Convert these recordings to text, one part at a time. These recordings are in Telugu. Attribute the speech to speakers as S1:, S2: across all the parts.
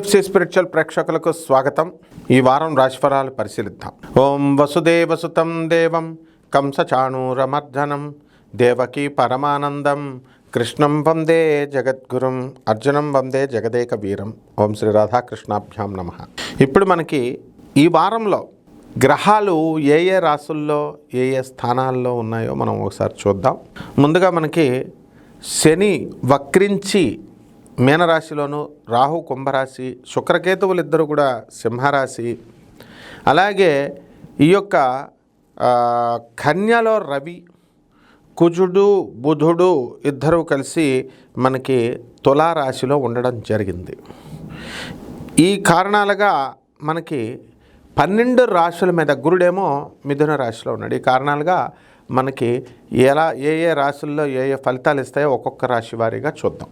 S1: తులసి స్పిరిచువల్ ప్రేక్షకులకు స్వాగతం. ఈ వారం రాశిఫలాలు పరిశీలిద్దాం. ఓం వసుదేవసుతం దేవం కంసచాణూరమర్ధనం దేవకీ పరమానందం కృష్ణం వందే జగద్గురుం అర్జునం వందే జగదేక వీరం ఓం శ్రీ రాధాకృష్ణాభ్యాం నమ. ఇప్పుడు మనకి ఈ వారంలో గ్రహాలు ఏ ఏ రాసుల్లో ఏ ఏ స్థానాల్లో ఉన్నాయో మనం ఒకసారి చూద్దాం. ముందుగా మనకి శని వక్రించి మీనరాశిలోను రాహు కుంభరాశి శుక్రకేతువులు ఇద్దరు కూడా సింహరాశి. అలాగే ఈ యొక్క కన్యలో రవి కుజుడు బుధుడు ఇద్దరు కలిసి మనకి తులారాశిలో ఉండడం జరిగింది. ఈ కారణాలుగా మనకి పన్నెండు రాశుల మీద గురుడేమో మిథున రాశిలో ఉన్నాడు. ఈ కారణాలుగా మనకి ఎలా ఏ ఏ రాశుల్లో ఏ ఏ ఫలితాలు ఇస్తాయో ఒక్కొక్క రాశి వారీగా చూద్దాం.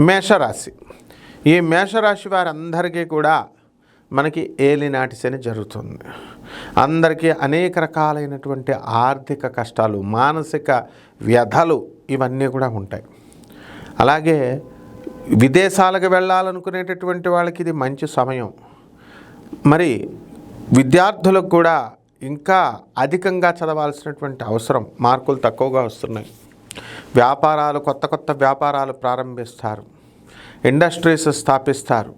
S1: మేషరాశి. ఈ మేషరాశి వారందరికీ కూడా మనకి ఏలినాటి శని జరుగుతుంది. అందరికీ అనేక రకాలైనటువంటి ఆర్థిక కష్టాలు మానసిక వ్యధలు ఇవన్నీ కూడా ఉంటాయి. అలాగే విదేశాలకు వెళ్ళాలనుకునేటటువంటి వాళ్ళకి ఇది మంచి సమయం. మరి విద్యార్థులకు కూడా ఇంకా అధికంగా చదవాల్సినటువంటి అవసరం మార్కులు తక్కువగా వస్తున్నాయి. వ్యాపారాలు కొత్త కొత్త వ్యాపారాలు ప్రారంభిస్తారు. ఇండస్ట్రీస్ స్థాపిస్తారు.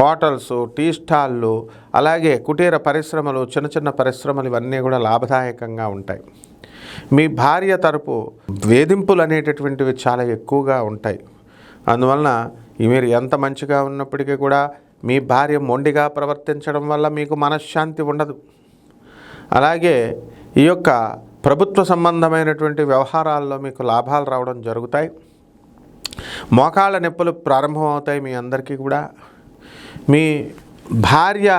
S1: హోటల్స్ టీ స్టాళ్ళు అలాగే కుటీర పరిశ్రమలు చిన్న చిన్న పరిశ్రమలు ఇవన్నీ కూడా లాభదాయకంగా ఉంటాయి. మీ భార్య తరపు వేధింపులు అనేటటువంటివి చాలా ఎక్కువగా ఉంటాయి. అందువలన మీరు ఎంత మంచిగా ఉన్నప్పటికీ కూడా మీ భార్య మొండిగా ప్రవర్తించడం వల్ల మీకు మనశ్శాంతి ఉండదు. అలాగే ఈ యొక్క ప్రభుత్వ సంబంధమైనటువంటి వ్యవహారాల్లో మీకు లాభాలు రావడం జరుగుతాయి. మోకాళ్ళ నొప్పులు ప్రారంభమవుతాయి మీ అందరికీ కూడా. మీ భార్య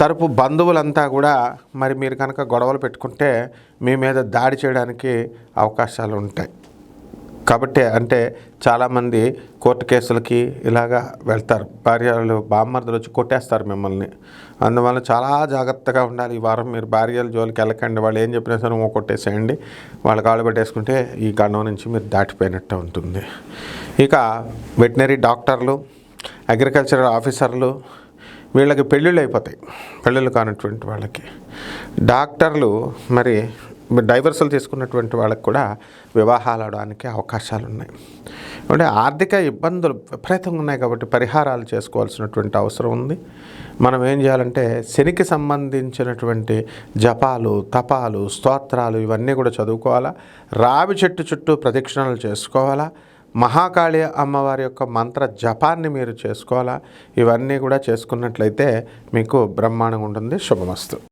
S1: తరపు బంధువులంతా కూడా మరి మీరు కనుక గొడవలు పెట్టుకుంటే మీ మీద దాడి చేయడానికి అవకాశాలు ఉంటాయి. కాబట్టి అంటే చాలామంది కోర్టు కేసులకి ఇలాగా వెళ్తారు. భార్యలు బామ్మర్దులు వచ్చి కొట్టేస్తారు మిమ్మల్ని. అందువల్ల చాలా జాగ్రత్తగా ఉండాలి. ఈ వారం మీరు భార్యల జోలికి వెళ్ళకండి. వాళ్ళు ఏం చెప్పినా సరే కొట్టేసేయండి. వాళ్ళు కాళ్ళు పెట్టేసుకుంటే ఈ గండం నుంచి మీరు దాటిపోయినట్టు ఉంటుంది. ఇక వెటనరీ డాక్టర్లు అగ్రికల్చరల్ ఆఫీసర్లు వీళ్ళకి పెళ్ళిళ్ళు అయిపోతాయి. పెళ్ళిళ్ళు కానటువంటి వాళ్ళకి. డాక్టర్లు మరి డైవర్సల్ తీసుకున్నటువంటి వాళ్ళకి కూడా వివాహాలు అవడానికి అవకాశాలు ఉన్నాయి అంటే ఆర్థిక ఇబ్బందులు విపరీతంగా ఉన్నాయి కాబట్టి పరిహారాలు చేసుకోవాల్సినటువంటి అవసరం ఉంది. మనం ఏం చేయాలంటే శనికి సంబంధించినటువంటి జపాలు తపాలు స్తోత్రాలు ఇవన్నీ కూడా చదువుకోవాలా. రావి చెట్టు చుట్టూ ప్రదక్షిణలు చేసుకోవాలా. మహాకాళి అమ్మవారి యొక్క మంత్ర జపాన్ని మీరు చేసుకోవాలా. ఇవన్నీ కూడా చేసుకున్నట్లయితే మీకు బ్రహ్మాండంగా ఉంటుంది. శుభమస్తు.